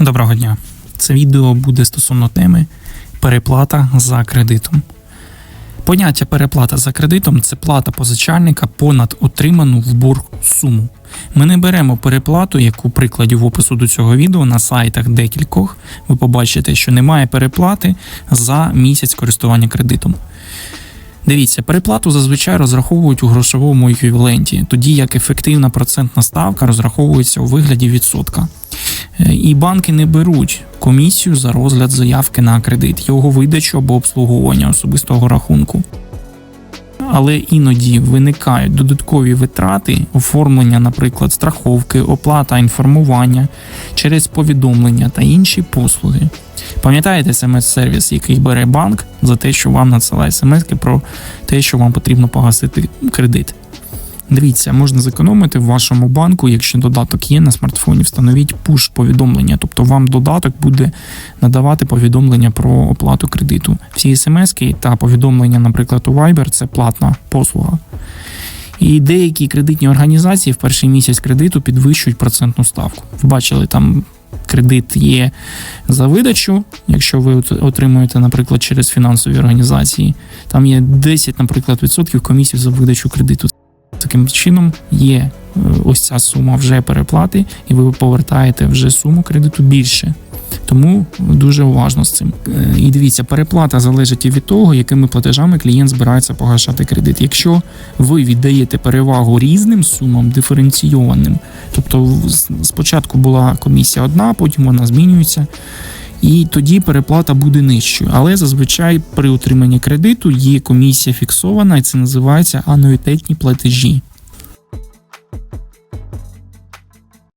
Доброго дня. Це відео буде стосовно теми переплата за кредитом. Поняття переплата за кредитом це плата позичальника понад отриману в борг суму. Ми не беремо переплату, як у прикладі в опису до цього відео на сайтах декількох. Ви побачите, що немає переплати за місяць користування кредитом. Дивіться, переплату зазвичай розраховують у грошовому еквіваленті, тоді як ефективна процентна ставка розраховується у вигляді відсотка. І банки не беруть комісію за розгляд заявки на кредит, його видачу або обслуговування особистого рахунку. Але іноді виникають додаткові витрати, оформлення, наприклад, страховки, оплата інформування через повідомлення та інші послуги. Пам'ятаєте смс-сервіс, який бере банк за те, що вам надсилає смс про те, що вам потрібно погасити кредит. Дивіться, можна зекономити в вашому банку, якщо додаток є на смартфоні, встановіть пуш повідомлення, тобто вам додаток буде надавати повідомлення про оплату кредиту. Всі смс та повідомлення, наприклад, у Viber – це платна послуга. І деякі кредитні організації в перший місяць кредиту підвищують процентну ставку. Ви бачили, там кредит є за видачу, якщо ви отримуєте, наприклад, через фінансові організації, там є 10, наприклад, відсотків комісій за видачу кредиту. Таким чином є е, ось ця сума вже переплати, і ви повертаєте вже суму кредиту більше. Тому дуже уважно з цим. Е, І дивіться, переплата залежить і від того, якими платежами клієнт збирається погашати кредит. Якщо ви віддаєте перевагу різним сумам, диференційованим, тобто спочатку була комісія одна, потім вона змінюється. І тоді переплата буде нижчою. Але зазвичай при отриманні кредиту є комісія фіксована, і це називається ануїтетні платежі.